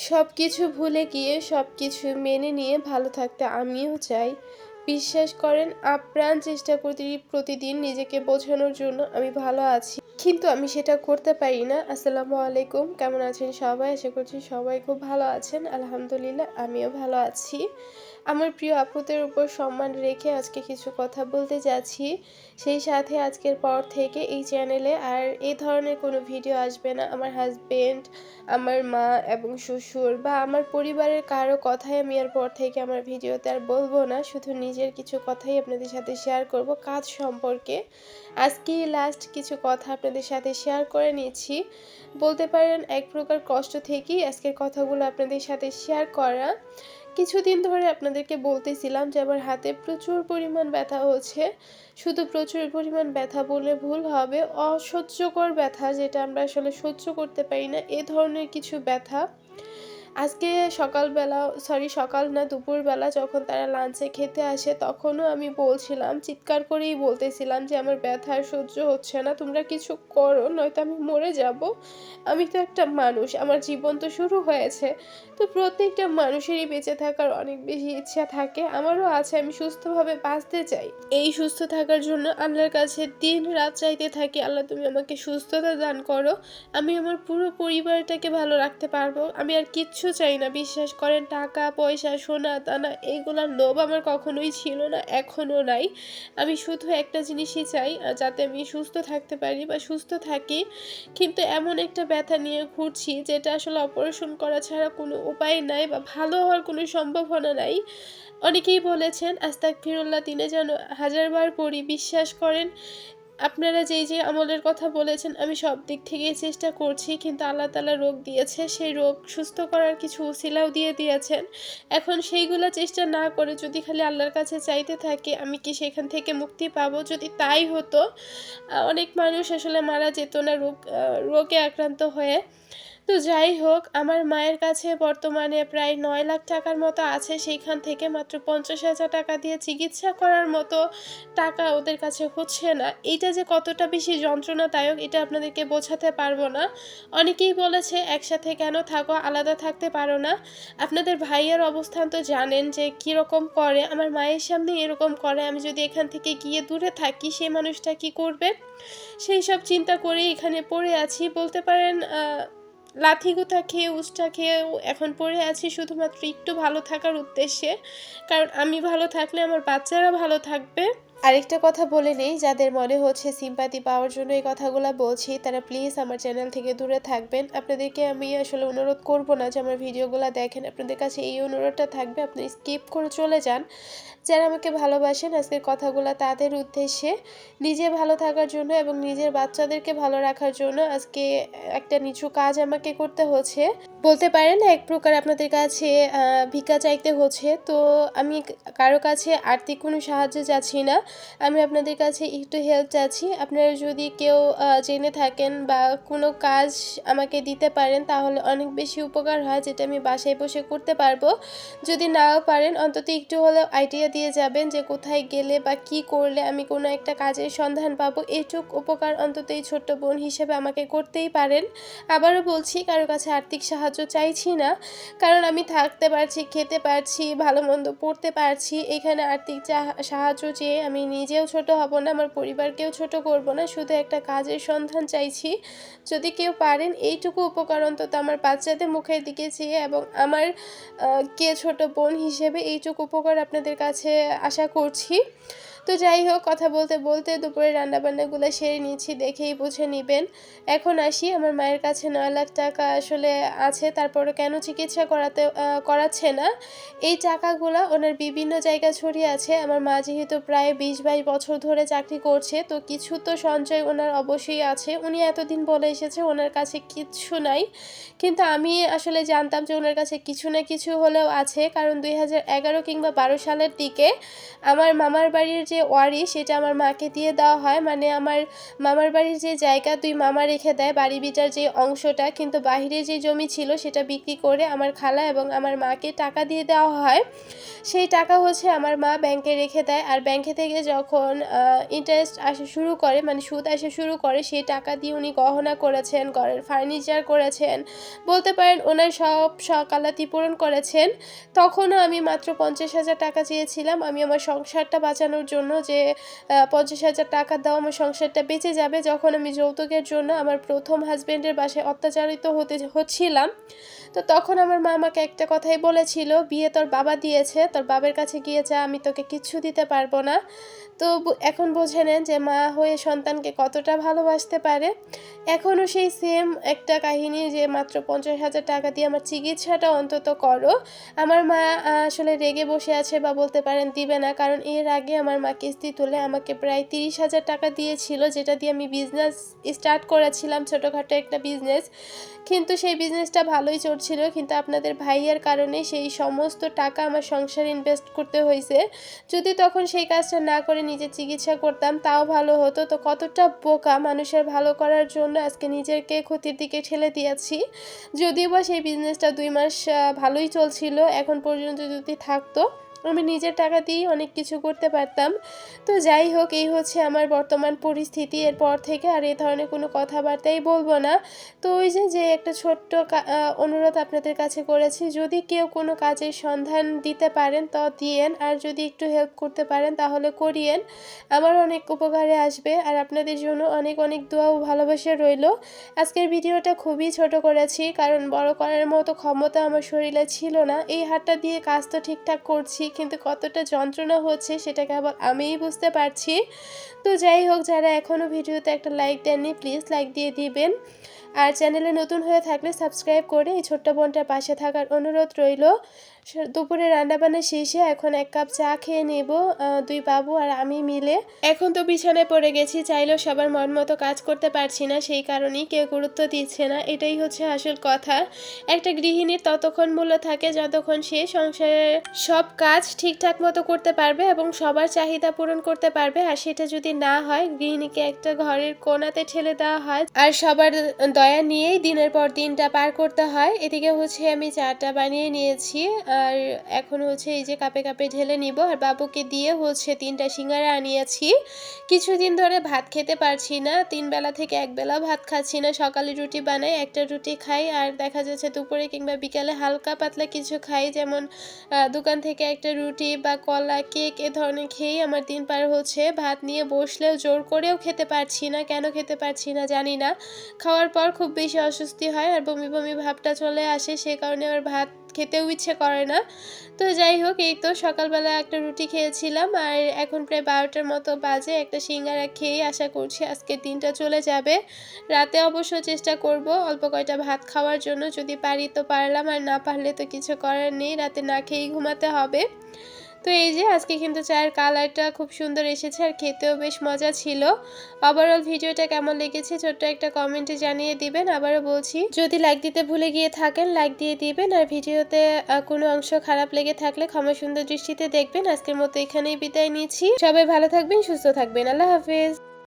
সব কিছু ভুলে গিয়ে সব কিছু মেনে নিয়ে ভালো থাকতে আমিও চাই। বিশ্বাস করেন, আপ্রাণ চেষ্টা করতে প্রতিদিন নিজেকে বোঝানোর জন্য আমি ভালো আছি। কিন্তু আমি সেটা করতে পারি না। আসসালামু আলাইকুম। কেমন আছেন সবাই? আশা করছি সবাই খুব ভালো আছেন। আলহামদুলিল্লাহ, আমিও ভালো আছি। আমার প্রিয় আপুদের উপর সম্মান রেখে আজকে কিছু কথা বলতে যাচ্ছি। সেই সাথে আজকের পর থেকে এই চ্যানেলে আর এই ধরনের কোনো ভিডিও আসবে না। আমার হাজবেন্ড, আমার মা এবং শ্বশুর বা আমার পরিবারের কারও কথাই আমি আর পর থেকে আমার ভিডিওতে আর বলব না। শুধু নিজের কিছু কথাই আপনাদের সাথে শেয়ার করব কাজ সম্পর্কে। আজকে লাস্ট কিছু কথা আপনাদের সাথে শেয়ার করে নিয়েছি। বলতে পারেন এক প্রকার কষ্ট থেকেই আজকের কথাগুলো আপনাদের সাথে শেয়ার করা। কিছুদিন ধরে আপনাদেরকে বলতেছিলাম যে আমার হাতে প্রচুর পরিমাণ ব্যথা হচ্ছে। শুধু প্রচুর পরিমাণ ব্যথা বলে ভুল হবে, অসহ্যকর ব্যথা যেটা আমরা আসলে সহ্য করতে পারি না, এ ধরনের কিছু ব্যথা। আজকে সকালবেলা সরি সকাল না, দুপুরবেলা যখন তারা লাঞ্চে খেতে আসে, তখনও আমি বলছিলাম, চিৎকার করেই বলতেছিলাম যে, আমার ব্যথা সহ্য হচ্ছে না, তোমরা কিছু করো, নয়তো আমি মরে যাব। আমি তো একটা মানুষ, আমার জীবন তো শুরু হয়েছে। তো প্রত্যেকটা মানুষেরই বেঁচে থাকার অনেক বেশি ইচ্ছা থাকে, আমারও আছে, আমি সুস্থভাবে বাঁচতে চাই। এই সুস্থ থাকার জন্য আল্লাহর কাছে দিন রাত চাইতে থাকি, আল্লাহ, তুমি আমাকে সুস্থতা দান করো, আমি আমার পুরো পরিবারটাকে ভালো রাখতে পারব, আমি আর কিচ্ছু চাই না। বিশ্বাস করেন, টাকা, পয়সা, সোনা, দানা এইগুলার লোভ আমার কখনোই ছিল না এখনও নাই। আমি শুধু একটা জিনিসই চাই যাতে আমি সুস্থ থাকতে পারি বা সুস্থ থাকি। কিন্তু এমন একটা ব্যথা নিয়ে ঘুরছি, যেটা আসলে অপারেশন করা ছাড়া কোনো উপায় নাই বা ভালো হওয়ার কোনো সম্ভাবনা নাই। অনেকেই বলেছেন আস্তাক ফিরুল্লাহ তিনি যেন হাজারবার পড়ি, বিশ্বাস করেন আপনারা যেই যে আমলের কথা বলেছেন, আমি সব দিক থেকেই চেষ্টা করছি, কিন্তু আল্লাহ তালা রোগ দিয়েছে, সেই রোগ সুস্থ করার কিছু উসিলাও দিয়ে দিয়েছেন। এখন সেইগুলো চেষ্টা না করে যদি খালি আল্লাহর কাছে চাইতে থাকে, আমি কি সেখান থেকে মুক্তি পাবো? যদি তাই হতো অনেক মানুষ আসলে মারা যেত না রোগ রোগে আক্রান্ত হয়ে। তো যাই হোক, আমার মায়ের কাছে বর্তমানে প্রায় নয় লাখ টাকার মতো আছে। সেইখান থেকে মাত্র পঞ্চাশ হাজার টাকা দিয়ে চিকিৎসা করার মতো টাকা ওদের কাছে হচ্ছে না। এইটা যে কতটা বেশি যন্ত্রণাদায়ক, এটা আপনাদেরকে বোঝাতে পারব না। অনেকেই বলেছে, একসাথে কেন থাকো? আলাদা থাকতে পারো না। আপনাদের ভাইয়ের অবস্থান তো জানেন যে কীরকম করে। আমার মায়ের সামনে এরকম করে। আমি যদি এখান থেকে গিয়ে দূরে থাকি, সে মানুষটা কি করবে? সেই সব চিন্তা করে এখানে পড়ে আছি। বলতে পারেন লাথি গুথা খেয়ে উষ্টা খেয়েও এখন পড়ে আছি শুধুমাত্র একটু ভালো থাকার উদ্দেশ্যে। কারণ আমি ভালো থাকলে আমার বাচ্চারা ভালো থাকবে। আরেকটা কথা বলে নেই, যাদের মনে হচ্ছে সিম্পাতি পাওয়ার জন্য এই কথাগুলো বলছি, তারা প্লিজ আমার চ্যানেল থেকে দূরে থাকবেন। আপনাদেরকে আমি আসলে অনুরোধ করব না যে আমার ভিডিওগুলো দেখেন। আপনাদের কাছে এই অনুরোধটা থাকবে, আপনি স্কিপ করে চলে যান। যারা আমাকে ভালোবাসেন, আজকের কথাগুলো তাদের উদ্দেশ্যে নিজে ভালো থাকার জন্য এবং নিজের বাচ্চাদেরকে ভালো রাখার জন্য আজকে একটা নিচু কাজ আমাকে করতে হচ্ছে। বলতে পারেন এক প্রকার আপনাদের কাছে ভিক্ষা চাইতে হচ্ছে। তো আমি কারও কাছে আর্থিক কোনো সাহায্য চাচ্ছি না। আমি আপনাদের কাছে একটু হেল্প চাচ্ছি। আপনারা যদি কেউ জেনে থাকেন বা কোনো কাজ আমাকে দিতে পারেন, তাহলে অনেক বেশি উপকার হয় যেটা আমি বাসায় বসে করতে পারব। যদি নাও পারেন, অন্তত একটু হলেও আইডিয়া দিয়ে যাবেন যে কোথায় গেলে বা কি করলে আমি কোনো একটা কাজের সন্ধান পাবো। এইটুক উপকার অন্তত এই ছোট্ট বোন হিসেবে আমাকে করতেই পারেন। আবারও বলছি কারোর কাছে আর্থিক সাহায্য চাইছি না। কারণ আমি থাকতে পারছি, খেতে পারছি, ভালো মন্দ পড়তে পারছি। এখানে আর্থিক সাহায্য চেয়ে আমি নিজেও ছোট হব না, আমার পরিবারকেও ছোট করব না, শুধু একটা কাজের সন্ধান চাইছি। যদি কেউ পারেন এইটুকু উপকার অন্তত আমার বাচ্চাদের মুখের দিকে চেয়ে এবং আমার কে ছোট বোন হিসেবে এইটুকু উপকার আপনাদের কাছে আশা করছি। তো যাই হোক, কথা বলতে বলতে দুপুরে রান্নাবান্নাগুলো সেরে নিয়েছি, দেখেই বুঝে নেবেন। এখন আসি, আমার মায়ের কাছে নয় লাখ টাকা আসলে আছে তারপরে কেন চিকিৎসা করাতে করাচ্ছে না? এই টাকাগুলো ওনার বিভিন্ন জায়গা ছড়িয়ে আছে। আমার মা যেহেতু প্রায় বিশ বাইশ বছর ধরে চাকরি করছে, তো কিছু তো সঞ্চয় ওনার অবশ্যই আছে। উনি এতদিন বলে এসেছে ওনার কাছে কিচ্ছু নাই। কিন্তু আমি আসলে জানতাম যে ওনার কাছে কিছু না কিছু হলেও আছে, কারণ দুই হাজার এগারো কিংবা বারো সালের দিকে আমার মামার বাড়ির যে ওয়ারি সেটা আমার মাকে দিয়ে দেওয়া হয়। মানে আমার মামার বাড়ির যে জায়গা দুই মামা রেখে দেয়, বাড়ি বিটার যে অংশটা, কিন্তু বাইরে যে জমি ছিল সেটা বিক্রি করে আমার খালা এবং আমার মাকে টাকা দিয়ে দেওয়া হয়। সেই টাকা হচ্ছে আমার মা ব্যাংকে রেখে দেয়। আর ব্যাংকে থেকে যখন ইন্টারেস্ট আসা শুরু করে মানে সুদ আসা শুরু করে, সেই টাকা দিয়ে উনি গহনা করেছেন, ঘরের ফার্নিচার করেছেন, বলতে পারেন ওনার সব সকালাতি পূরণ করেছেন। তখনও আমি মাত্র পঞ্চাশ হাজার টাকা চেয়েছিলাম। আমি আমার সংসারটা বাঁচানোর জন্য যে আহ, পঞ্চাশ হাজার টাকা দাও আমার সংসারটা বেঁচে যাবে। যখন আমি যৌতুকের জন্য আমার প্রথম হাজব্যান্ডের বাসায় অত্যাচারিত হতে হচ্ছিলাম তো তখন আমার মা আমাকে একটা কথাই বলেছিল বিয়ে তোর বাবা দিয়েছে তোর বাবার কাছে গিয়ে যা আমি তোকে কিচ্ছু দিতে পারব না। তো এখন বোঝে নেন যে মা হয়ে সন্তানকে কতটা ভালোবাসতে পারে। এখনও সেই সেম একটা কাহিনী যে মাত্র পঞ্চাশ হাজার টাকা দিয়ে আমার চিকিৎসাটা অন্তত করো। আমার মা আসলে রেগে বসে আছে বা বলতে পারেন দিবে না, কারণ এর আগে আমার মা কিস্তি তুলে আমাকে প্রায় তিরিশ হাজার টাকা দিয়েছিল, যেটা দিয়ে আমি বিজনেস স্টার্ট করেছিলাম, ছোটোখাটো একটা বিজনেস কিন্তু সেই বিজনেসটা ভালোই চলছিল, কিন্তু আপনাদের ভাইয়ের কারণে সেই সমস্ত টাকা আমার সংসারে ইনভেস্ট করতে হয়েছে যদি তখন সেই কাজটা না করে নিজের চিকিৎসা করতাম, তাও ভালো হতো। তো কতটা বোকা মানুষের ভালো করার জন্য আজকে নিজেরকে ক্ষতির দিকে ঠেলে দিয়েছি। যদিও বা সেই বিজনেসটা দুই মাস ভালোই চলছিল, এখন পর্যন্ত যদি থাকতো আমি নিজের টাকা দিয়েই অনেক কিছু করতে পারতাম। তো যাই হোক, এই হচ্ছে আমার বর্তমান পরিস্থিতি। এরপর থেকে আর এ ধরনের কোনো কথাবার্তাই বলব না। তো ওই যে যে একটা ছোট্ট অনুরোধ আপনাদের কাছে করেছি, যদি কেউ কোনো কাজের সন্ধান দিতে পারেন, তো দিয়েন। আর যদি একটু হেল্প করতে পারেন, তাহলে করিয়েন। আমার অনেক উপকারে আসবে। আর আপনাদের জন্য অনেক অনেক দোয়া ও ভালোবাসা রইল। আজকের ভিডিওটা খুবই ছোট করেছি, কারণ বড় করার মতো ক্ষমতা আমার শরীরে ছিল না। এই হাতটা দিয়ে কাজ তো ঠিকঠাক করছি। কিন্তু কতটা যন্ত্রণা হচ্ছে সেটা কেবল আমিই বুঝতে পারছি। তো যাই হোক, যারা এখনও ভিডিওতে একটা লাইক দেননি প্লিজ লাইক দিয়ে দিবেন। আর চ্যানেলে নতুন হয়ে থাকলে সাবস্ক্রাইব করে এই ছোট্ট বোনটার পাশে থাকার অনুরোধ রইল। দুপুরে রান্নাবান্না শেষে এখন এক কাপ চা খেয়ে নেব দুই বাবু আর আমি মিলে। এখন তো বিছানায় পড়ে গেছি, চাইলেও সবার মন মতো কাজ করতে পারছি না, সেই কারণেই কেউ গুরুত্ব দিচ্ছে না। এটাই হচ্ছে আসল কথা। একটা গৃহিণীর ততক্ষণ মূল্য থাকে যতক্ষণ সে সংসারের সব কাজ ঠিকঠাক মতো করতে পারবে এবং সবার চাহিদা পূরণ করতে পারবে। আর সেটা যদি না হয়, গৃহিণীকে একটা ঘরের কোণাতে ঠেলে দেওয়া হয়। আর সবার দয়া নিয়েই দিনের পর দিনটা পার করতে হয়। এদিকে হচ্ছে আমি চাটা বানিয়ে নিয়েছি আর এখন হচ্ছে এই যে কাপে কাপে ঢেলে নিব আর বাবুকে দিয়ে হচ্ছে তিনটা সিঙ্গারা আনিয়েছি। কিছুদিন ধরে ভাত খেতে পারছি না, তিন বেলা থেকে এক বেলা ভাত খাচ্ছি না। সকালে রুটি বানাই, একটা রুটি খাই আর দেখা যাচ্ছে দুপুরে কিংবা বিকালে হালকা পাতলা কিছু খাই। যেমন দোকান থেকে একটা রুটি বা কলা, কেক এ ধরনের খেয়েই আমার দিন পার হচ্ছে। ভাত নিয়ে বসলেও জোর করেও খেতে পারছি না, কেন খেতে পারছি না জানি না। খাওয়ার পর খুব বেশি অস্বস্তি হয় আর বমি বমি ভাবটা চলে আসে, সে কারণে আমার ভাত খেতেও ইচ্ছে করে না। তো যাই হোক, এই তো সকালবেলা একটা রুটি খেয়েছিলাম আর এখন প্রায় বারোটার মতো বাজে, একটা সিঙ্গারা খেয়ে আশা করছি আজকের দিনটা চলে যাবে। রাতে অবশ্য চেষ্টা করব অল্প কয়টা ভাত খাওয়ার জন্য, যদি পারি তো পারলাম আর না পারলে তো কিছু করার নেই, রাতে না খেয়েই ঘুমাতে হবে। তো এই যে আজকে কিন্তু চায়ের কালারটা খুব সুন্দর এসেছে আর খেতেও বেশ মজা ছিল। ওভারঅল ভিডিওটা কেমন লেগেছে ছোট্ট একটা কমেন্টে জানিয়ে দিবেন। আবারও বলছি, যদি লাইক দিতে ভুলে গিয়ে থাকেন লাইক দিয়ে দিবেন আর ভিডিওতে কোনো অংশ খারাপ লেগে থাকলে ক্ষমা সুন্দর দৃষ্টিতে দেখবেন। আজকের মতো এখানেই বিদায় নিচ্ছি। সবাই ভালো থাকবেন, সুস্থ থাকবেন। আল্লাহ হাফেজ।